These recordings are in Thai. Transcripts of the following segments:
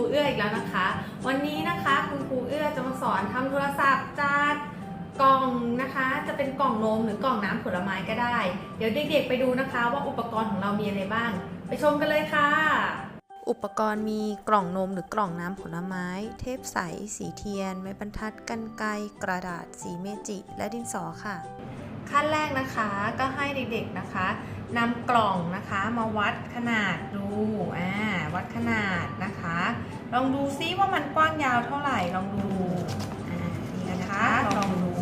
รูเอื้ออีกแล้วนะคะ วันนี้นะคะคุณครูเอื้อจะมาสอนทำโทรศัพท์จากกล่องนะคะ จะเป็นกล่องนมหรือกล่องน้ำผลไม้ก็ได้ เดี๋ยวเด็กๆไปดูนะคะว่าอุปกรณ์ของเรามีอะไรบ้าง ไปชมกันเลยค่ะ อุปกรณ์มีกล่องนมหรือกล่องน้ำผลไม้ เทปใส สีเทียน ไม้บรรทัดกันไกรกระดาษ สีเมจิ และดินสอค่ะ ขั้นแรกนะคะก็ให้เด็กๆนะคะนำกล่องนะคะมาวัดขนาดดู อ่า วัดขนาดนะคะ ลองดูซิว่ามันกว้างยาวเท่าไหร่ลองดูอ่านี่นะคะลองดู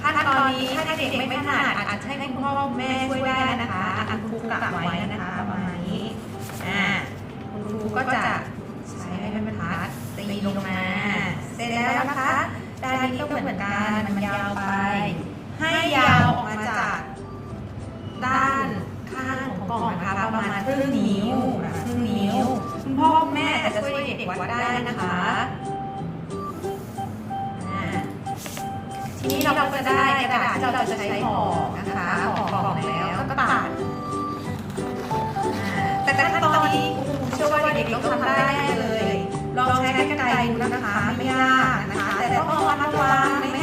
ขั้นตอนนี้ถ้าเด็กๆไม่ถนัดอาจจะให้คุณพ่อคุณแม่ช่วยได้นะคะอันครูกะไว้นะคะประมาณนี้อ่าคุณครูก็จะใช้ไม้บรรทัดตีลงมาเสร็จแล้วนะคะด้านนี้ก็เหมือนกันมันยาวไป ให้ยาวออกมาจากด้านข้างของกล่องนะคะประมาณครึ่งนิ้วนะครึ่งนิ้ว ด็กๆวัดได้นะคะอ่าทีนี้เราก็จะได้กระดาษที่เราจะใช้ห่อนะคะห่อกล่องแล้วก็ตัดอ่าแต่ขั้นตอนนี้ครูเชื่อว่าเด็กๆต้องทำได้แน่เลย ลองใช้กระไกรดูนะคะ ไม่ยากนะคะ แต่ต้องระมัดระวังไม่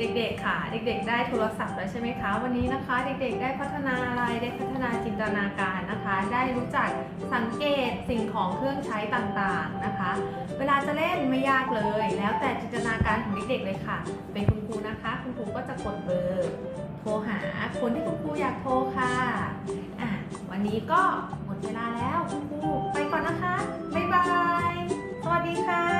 เด็กๆค่ะ เด็ก ๆ ได้โทรศัพท์แล้วใช่ไหมคะ วันนี้นะคะ เด็กๆ ได้พัฒนาอะไร ได้พัฒนาจินตนาการนะคะ ได้รู้จักสังเกตสิ่งของเครื่องใช้ต่างๆนะคะ เวลาจะเล่นไม่ยากเลย แล้วแต่จินตนาการของเด็กๆเลยค่ะ เป็นคุณครูนะคะ คุณครูก็จะกดเบอร์ โทรหาคนที่คุณครูอยากโทรค่ะอะ วันนี้ก็หมดเวลาแล้วคุณครูไปก่อนนะคะ บ๊ายบาย สวัสดีค่ะ